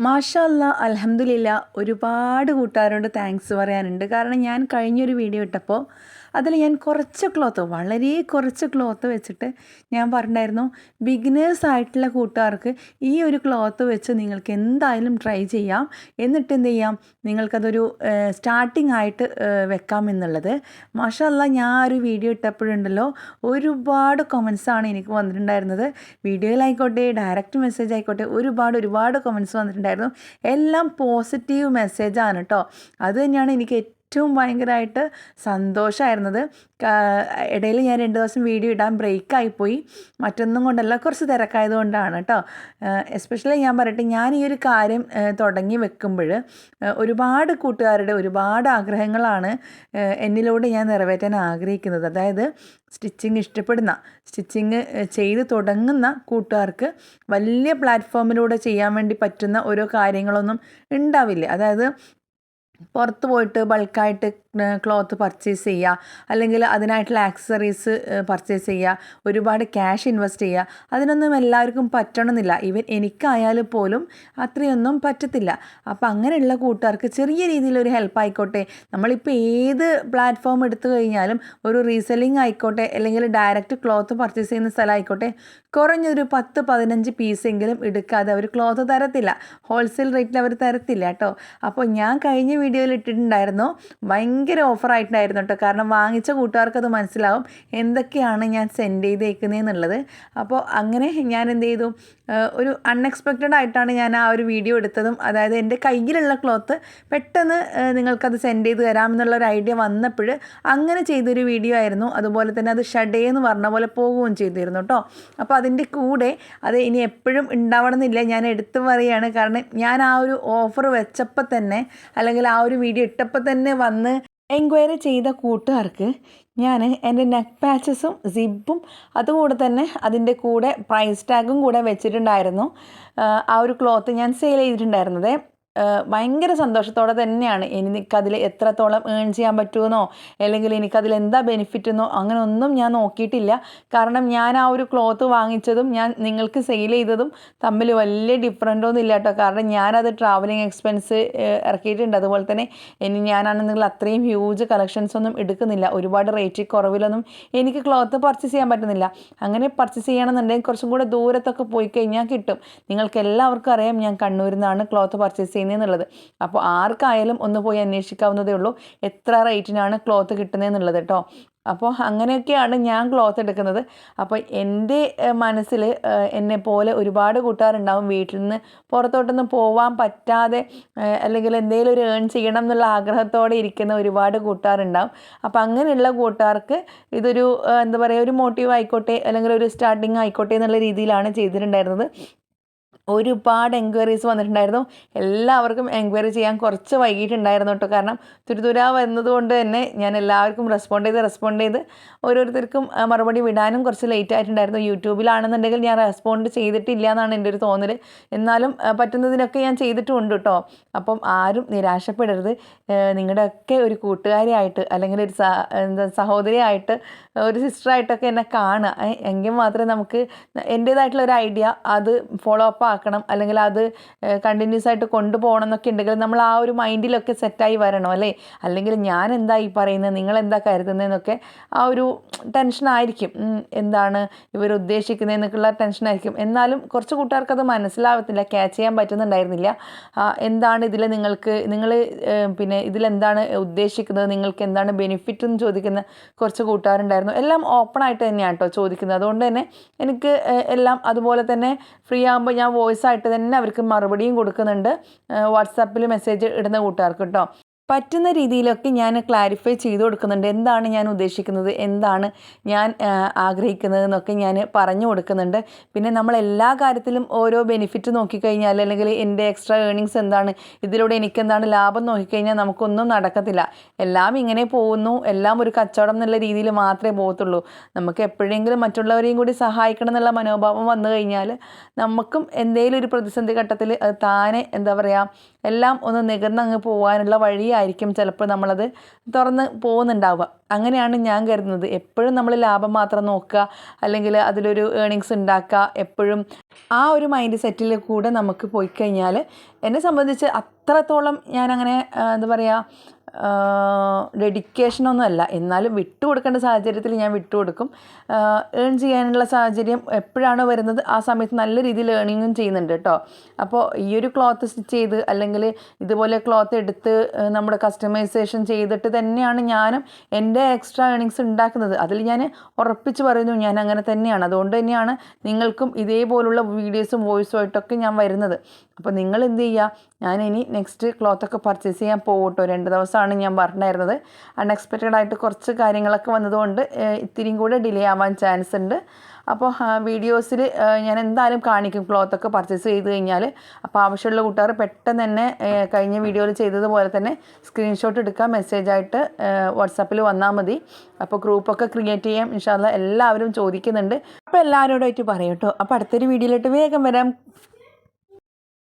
മാഷല്ല അലഹമില്ല ഒരുപാട് കൂട്ടുകാരോട് താങ്ക്സ് പറയാനുണ്ട്. കാരണം ഞാൻ കഴിഞ്ഞൊരു വീഡിയോ ഇട്ടപ്പോൾ അതിൽ ഞാൻ കുറച്ച് ക്ലോത്ത് വളരെ കുറച്ച് ക്ലോത്ത് വെച്ചിട്ട് ഞാൻ പറഞ്ഞിട്ടുണ്ടായിരുന്നു ബിഗിനേഴ്സ് ആയിട്ടുള്ള കൂട്ടുകാർക്ക് ഈ ഒരു ക്ലോത്ത് വെച്ച് നിങ്ങൾക്ക് എന്തായാലും ട്രൈ ചെയ്യാം. എന്നിട്ട് എന്ത് ചെയ്യാം? നിങ്ങൾക്കതൊരു സ്റ്റാർട്ടിംഗ് ആയിട്ട് വെക്കാം എന്നുള്ളത്. മാഷല്ല ഞാൻ ഒരു വീഡിയോ ഇട്ടപ്പോഴുണ്ടല്ലോ ഒരുപാട് കമൻസ് ആണ് എനിക്ക് വന്നിട്ടുണ്ടായിരുന്നത്. വീഡിയോയിലായിക്കോട്ടെ ഡയറക്റ്റ് മെസ്സേജ് ആയിക്കോട്ടെ ഒരുപാട് ഒരുപാട് കമൻസ് വന്നിട്ടുണ്ടായിരുന്നു. എല്ലാം പോസിറ്റീവ് മെസ്സേജാണ് കേട്ടോ അത് തന്നെയാണ് എനിക്ക് ഏറ്റവും ഭയങ്കരമായിട്ട് സന്തോഷമായിരുന്നത് ഇടയിൽ ഞാൻ രണ്ട് ദിവസം വീഡിയോ ഇടാൻ ബ്രേക്കായിപ്പോയി. മറ്റൊന്നും കൊണ്ടല്ല കുറച്ച് തിരക്കായത് കൊണ്ടാണ് കേട്ടോ എസ്പെഷ്യലി ഞാൻ പറയട്ടെ ഞാൻ ഈ ഒരു കാര്യം തുടങ്ങി വെക്കുമ്പോൾ ഒരുപാട് കൂട്ടുകാരുടെ ഒരുപാട് ആഗ്രഹങ്ങളാണ് എന്നിലൂടെ ഞാൻ നിറവേറ്റാൻ ആഗ്രഹിക്കുന്നത്. അതായത് സ്റ്റിച്ചിങ് ഇഷ്ടപ്പെടുന്ന സ്റ്റിച്ചിങ് ചെയ്ത് തുടങ്ങുന്ന കൂട്ടുകാർക്ക് വലിയ പ്ലാറ്റ്ഫോമിലൂടെ ചെയ്യാൻ വേണ്ടി പറ്റുന്ന ഓരോ കാര്യങ്ങളൊന്നും ഉണ്ടാവില്ല. അതായത് പുറത്ത് പോയിട്ട് ബൾക്കായിട്ട് ക്ലോത്ത് പർച്ചേസ് ചെയ്യുക. അല്ലെങ്കിൽ അതിനായിട്ടുള്ള ആക്സസറീസ് പർച്ചേസ് ചെയ്യുക. ഒരുപാട് ക്യാഷ് ഇൻവെസ്റ്റ് ചെയ്യുക. അതിനൊന്നും എല്ലാവർക്കും പറ്റണമെന്നില്ല ഈവൻ എനിക്കായാലും പോലും അത്രയൊന്നും പറ്റത്തില്ല. അപ്പോൾ അങ്ങനെയുള്ള കൂട്ടുകാർക്ക് ചെറിയ രീതിയിലൊരു ഹെൽപ്പ് ആയിക്കോട്ടെ. നമ്മളിപ്പോൾ ഏത് പ്ലാറ്റ്ഫോം എടുത്തു കഴിഞ്ഞാലും ഒരു റീസെല്ലിംഗ് ആയിക്കോട്ടെ. അല്ലെങ്കിൽ ഡയറക്റ്റ് ക്ലോത്ത് പർച്ചേസ് ചെയ്യുന്ന സ്ഥലമായിക്കോട്ടെ കുറഞ്ഞൊരു പത്ത് പതിനഞ്ച് പീസെങ്കിലും എടുക്കാതെ അവർ ക്ലോത്ത് തരത്തില്ല. ഹോൾസെയിൽ റേറ്റിൽ അവർ തരത്തില്ല കേട്ടോ. അപ്പോൾ ഞാൻ കഴിഞ്ഞ വീഡിയോയിൽ ഇട്ടിട്ടുണ്ടായിരുന്നു. ഭയങ്കര ഓഫറായിട്ടുണ്ടായിരുന്നു കേട്ടോ കാരണം വാങ്ങിച്ച കൂട്ടുകാർക്ക് അത് മനസ്സിലാവും എന്തൊക്കെയാണ് ഞാൻ സെൻഡ് ചെയ്തേക്കുന്നതെന്നുള്ളത് അപ്പോൾ അങ്ങനെ ഞാൻ എന്ത് ചെയ്തു? ഒരു അൺഎക്സ്പെക്റ്റഡ് ആയിട്ടാണ് ഞാൻ ആ ഒരു വീഡിയോ എടുത്തതും. അതായത് എന്റെ കയ്യിലുള്ള ക്ലോത്ത് പെട്ടെന്ന് നിങ്ങൾക്കത് സെൻഡ് ചെയ്ത് തരാമെന്നുള്ളൊരു ഐഡിയ വന്നപ്പോൾ അങ്ങനെ ചെയ്തൊരു വീഡിയോ ആയിരുന്നു. അതുപോലെ തന്നെ അത് ഷഡേ എന്ന് പറഞ്ഞ പോലെ പോകുകയും ചെയ്തിരുന്നു കേട്ടോ അപ്പോൾ അതിന്റെ കൂടെ അത് ഇനി എപ്പോഴും ഉണ്ടാവണമെന്നില്ല. ഞാൻ എടുത്തു പറയുകയാണ്. കാരണം ഞാൻ ആ ഒരു ഓഫർ വെച്ചപ്പോൾ തന്നെ അല്ലെങ്കിൽ ആ ഒരു വീഡിയോ ഇട്ടപ്പോൾ തന്നെ വന്ന് എൻക്വയറി ചെയ്ത കൂട്ടുകാർക്ക് ഞാൻ എന്റെ നെക്ക് പാച്ചസും സിബും അതുകൂടെ തന്നെ അതിന്റെ കൂടെ പ്രൈസ് ടാഗും കൂടെ വെച്ചിട്ടുണ്ടായിരുന്നു. ആ ഒരു ക്ലോത്ത് ഞാൻ സെയിൽ ചെയ്തിട്ടുണ്ടായിരുന്നത്. ഭയങ്കര സന്തോഷത്തോടെ തന്നെയാണ്. എനിക്കതിൽ എത്രത്തോളം ഏൺ ചെയ്യാൻ പറ്റുമെന്നോ അല്ലെങ്കിൽ എനിക്കതിൽ എന്താ ബെനിഫിറ്റ് എന്നോ അങ്ങനെ ഒന്നും ഞാൻ നോക്കിയിട്ടില്ല. കാരണം ഞാൻ ആ ഒരു ക്ലോത്ത് വാങ്ങിച്ചതും ഞാൻ നിങ്ങൾക്ക് സെയിൽ ചെയ്തതും തമ്മിൽ വലിയ ഡിഫറന്റ് ഒന്നും ഇല്ല കേട്ടോ. കാരണം ഞാനത് ട്രാവലിംഗ് എക്സ്പെൻസ് ഇറക്കിയിട്ടുണ്ട്. അതുപോലെ തന്നെ ഇനി ഞാനാണെന്നെങ്കിൽ അത്രയും ഹ്യൂജ് കളക്ഷൻസ് ഒന്നും എടുക്കുന്നില്ല. ഒരുപാട് റേറ്റ് കുറവിലൊന്നും എനിക്ക് ക്ലോത്ത് പർച്ചേസ് ചെയ്യാൻ പറ്റുന്നില്ല. അങ്ങനെ പർച്ചേസ് ചെയ്യണമെന്നുണ്ടെങ്കിൽ കുറച്ചും കൂടെ ദൂരത്തൊക്കെ പോയി കഴിഞ്ഞാൽ കിട്ടും. നിങ്ങൾക്ക് എല്ലാവർക്കും അറിയാം ഞാൻ കണ്ണൂരിൽ നിന്നാണ് ക്ലോത്ത് പർച്ചേസ് ചെയ്യുന്നത്. എന്നുള്ളത് അപ്പോൾ ആർക്കായാലും ഒന്ന് പോയി അന്വേഷിക്കാവുന്നതേ ഉള്ളൂ. എത്ര റേറ്റിനാണ് ക്ലോത്ത് കിട്ടുന്നതെന്നുള്ളത് കേട്ടോ. അപ്പോൾ അങ്ങനെയൊക്കെയാണ് ഞാൻ ക്ലോത്ത് എടുക്കുന്നത്. അപ്പോൾ എന്റെ മനസ്സിൽ എന്നെ പോലെ ഒരുപാട് കൂട്ടുകാരുണ്ടാവും വീട്ടിൽ നിന്ന് പുറത്തോട്ടൊന്നും പോവാൻ പറ്റാതെ അല്ലെങ്കിൽ എന്തെങ്കിലും ഒരു ഏൺ ചെയ്യണം എന്നുള്ള ആഗ്രഹത്തോടെ ഇരിക്കുന്ന ഒരുപാട് കൂട്ടുകാരുണ്ടാവും. അപ്പോൾ അങ്ങനെയുള്ള കൂട്ടുകാർക്ക് ഇതൊരു എന്താ പറയുക ഒരു മോട്ടീവ് ആയിക്കോട്ടെ അല്ലെങ്കിൽ ഒരു സ്റ്റാർട്ടിങ് ആയിക്കോട്ടെ എന്നുള്ള രീതിയിലാണ് ചെയ്തിട്ടുണ്ടായിരുന്നത്. ഒരുപാട് എൻക്വയറീസ് വന്നിട്ടുണ്ടായിരുന്നു. എല്ലാവർക്കും എൻക്വയറി ചെയ്യാൻ കുറച്ച് വൈകിട്ടുണ്ടായിരുന്നു കേട്ടോ. കാരണം തുരുതുരാ വന്നതുകൊണ്ട് തന്നെ ഞാൻ എല്ലാവർക്കും റെസ്പോണ്ട് ചെയ്ത് റെസ്പോണ്ട് ചെയ്ത് ഓരോരുത്തർക്കും മറുപടി വിടാനും കുറച്ച് ലേറ്റ് ആയിട്ടുണ്ടായിരുന്നു. യൂട്യൂബിലാണെന്നുണ്ടെങ്കിൽ ഞാൻ റെസ്പോണ്ട് ചെയ്തിട്ടില്ല എന്നാണ് എന്റെ ഒരു തോന്നൽ എന്നാലും പറ്റുന്നതിനൊക്കെ ഞാൻ ചെയ്തിട്ടുണ്ട് കേട്ടോ. അപ്പം ആരും നിരാശപ്പെടരുത്. നിങ്ങളുടെയൊക്കെ ഒരു കൂട്ടുകാരിയായിട്ട് അല്ലെങ്കിൽ ഒരു എന്താ സഹോദരിയായിട്ട് ഒരു സിസ്റ്ററായിട്ടൊക്കെ എന്നെ കാണുക. എങ്കിൽ മാത്രമേ നമുക്ക് എന്റേതായിട്ടുള്ള ഒരു ഐഡിയ അത് ഫോളോ അപ്പ് ആക്കണം അല്ലെങ്കിൽ അത് കണ്ടിന്യൂസ് ആയിട്ട് കൊണ്ടുപോകണം എന്നൊക്കെ ഉണ്ടെങ്കിൽ നമ്മൾ ആ ഒരു മൈൻഡിലൊക്കെ സെറ്റായി വരണം അല്ലേ? അല്ലെങ്കിൽ ഞാൻ എന്താ ഈ പറയുന്നത് നിങ്ങൾ എന്താ കരുതുന്നതെന്നൊക്കെ ആ ഒരു ടെൻഷനായിരിക്കും എന്താണ് ഇവർ ഉദ്ദേശിക്കുന്നതെന്നൊക്കെയുള്ള ടെൻഷനായിരിക്കും എന്നാലും കുറച്ച് കൂട്ടുകാർക്ക് അത് മനസ്സിലാവത്തില്ല ക്യാച്ച് ചെയ്യാൻ പറ്റുന്നുണ്ടായിരുന്നില്ല. എന്താണ് ഇതിൽ നിങ്ങൾക്ക് നിങ്ങൾ പിന്നെ ഇതിലെന്താണ് ഉദ്ദേശിക്കുന്നത് നിങ്ങൾക്ക് എന്താണ് ബെനിഫിറ്റ് എന്ന് ചോദിക്കുന്ന കുറച്ച് കൂട്ടുകാരുണ്ടായിരുന്നു. എല്ലാം ഓപ്പൺ ആയിട്ട് തന്നെയാണ് കേട്ടോ ചോദിക്കുന്നത്. അതുകൊണ്ട് തന്നെ എനിക്ക് എല്ലാം അതുപോലെ തന്നെ ഫ്രീ ആകുമ്പോൾ ഞാൻ വോയിസ് ആയിട്ട് തന്നെ അവർക്ക് മറുപടിയും കൊടുക്കുന്നുണ്ട്. വാട്സാപ്പിൽ മെസ്സേജ് ഇടുന്ന കൂട്ടുകാർക്ക് കേട്ടോ പറ്റുന്ന രീതിയിലൊക്കെ ഞാൻ ക്ലാരിഫൈ ചെയ്തു കൊടുക്കുന്നുണ്ട്. എന്താണ് ഞാൻ ഉദ്ദേശിക്കുന്നത്? എന്താണ് ഞാൻ ആഗ്രഹിക്കുന്നത് എന്നൊക്കെ ഞാൻ പറഞ്ഞു കൊടുക്കുന്നുണ്ട്. പിന്നെ നമ്മൾ എല്ലാ കാര്യത്തിലും ഓരോ ബെനിഫിറ്റ് നോക്കിക്കഴിഞ്ഞാൽ അല്ലെങ്കിൽ എന്റെ എക്സ്ട്രാ ഏണിങ്സ് എന്താണ് ഇതിലൂടെ എനിക്ക് എന്താണ് ലാഭം നോക്കിക്കഴിഞ്ഞാൽ നമുക്കൊന്നും നടക്കത്തില്ല. എല്ലാം ഇങ്ങനെ പോകുന്നു. എല്ലാം ഒരു കച്ചവടം എന്നുള്ള രീതിയിൽ മാത്രമേ പോകത്തുള്ളൂ. നമുക്ക് എപ്പോഴെങ്കിലും മറ്റുള്ളവരെയും കൂടി സഹായിക്കണം എന്നുള്ള മനോഭാവം വന്നു കഴിഞ്ഞാൽ നമുക്കും എന്തെങ്കിലും ഒരു പ്രതിസന്ധി ഘട്ടത്തിൽ താനെ എന്താ പറയുക എല്ലാം ഒന്ന് നികർന്ന് അങ്ങ് പോകാനുള്ള വഴിയായിരിക്കും ചിലപ്പോൾ നമ്മളത് തുറന്ന് പോകുന്നുണ്ടാവുക. അങ്ങനെയാണ് ഞാൻ കരുതുന്നത്. എപ്പോഴും നമ്മൾ ലാഭം മാത്രം നോക്കുക അല്ലെങ്കിൽ അതിലൊരു ഏണിങ്സ് ഉണ്ടാക്കുക. എപ്പോഴും ആ ഒരു മൈൻഡ് സെറ്റിൽ കൂടെ നമുക്ക് പോയി കഴിഞ്ഞാൽ എന്നെ സംബന്ധിച്ച് അത്രത്തോളം ഞാനങ്ങനെ എന്താ പറയുക ഡെഡിക്കേഷനൊന്നും അല്ല എന്നാലും വിട്ടുകൊടുക്കേണ്ട സാഹചര്യത്തിൽ ഞാൻ വിട്ടുകൊടുക്കും. ഏൺ ചെയ്യാനുള്ള സാഹചര്യം എപ്പോഴാണോ വരുന്നത് ആ സമയത്ത് നല്ല രീതിയിൽ ഏണിങ്ങും ചെയ്യുന്നുണ്ട് കേട്ടോ. അപ്പോൾ ഈ ഒരു ക്ലോത്ത് സ്റ്റിച്ച് ചെയ്ത് അല്ലെങ്കിൽ ഇതുപോലെ ക്ലോത്ത് എടുത്ത് നമ്മുടെ കസ്റ്റമൈസേഷൻ ചെയ്തിട്ട് തന്നെയാണ് ഞാനും എന്റെ എക്സ്ട്രാ ഏണിങ്സ് ഉണ്ടാക്കുന്നത്. അതിൽ ഞാൻ ഉറപ്പിച്ച് പറയുന്നു ഞാൻ അങ്ങനെ തന്നെയാണ്. അതുകൊണ്ട് തന്നെയാണ് നിങ്ങൾക്കും ഇതേപോലുള്ള വീഡിയോസും വോയിസും ആയിട്ടൊക്കെ ഞാൻ വരുന്നത്. അപ്പോൾ നിങ്ങൾ എന്ത് ചെയ്യുക ഞാൻ ഇനി നെക്സ്റ്റ് ക്ലോത്തൊക്കെ പർച്ചേസ് ചെയ്യാൻ പോകട്ടോ. രണ്ട് ദിവസമാണ് ഞാൻ പറഞ്ഞിരുന്നത്. അൺഎക്സ്പെക്റ്റഡ് ആയിട്ട് കുറച്ച് കാര്യങ്ങളൊക്കെ വന്നതുകൊണ്ട് ഇത്തിരിയും കൂടെ ഡിലേ ആവാൻ ചാൻസ് ഉണ്ട്. അപ്പോൾ വീഡിയോസിൽ ഞാൻ എന്തായാലും കാണിക്കും. ക്ലോത്തൊക്കെ പർച്ചേസ് ചെയ്ത് കഴിഞ്ഞാൽ അപ്പോൾ ആവശ്യമുള്ള കൂട്ടുകാർ പെട്ടെന്ന് തന്നെ കഴിഞ്ഞ വീഡിയോയിൽ ചെയ്തതുപോലെ തന്നെ സ്ക്രീൻഷോട്ട് എടുക്കുക മെസ്സേജായിട്ട് വാട്സാപ്പിൽ വന്നാൽ മതി. അപ്പോൾ ഗ്രൂപ്പൊക്കെ ക്രിയേറ്റ് ചെയ്യാം. ഇൻഷാല്ല എല്ലാവരും ചോദിക്കുന്നുണ്ട്. അപ്പോൾ എല്ലാവരോടായിട്ട് പറയൂട്ടോ അപ്പോൾ അടുത്തൊരു വീഡിയോയിലോട്ട് വേഗം വരാം.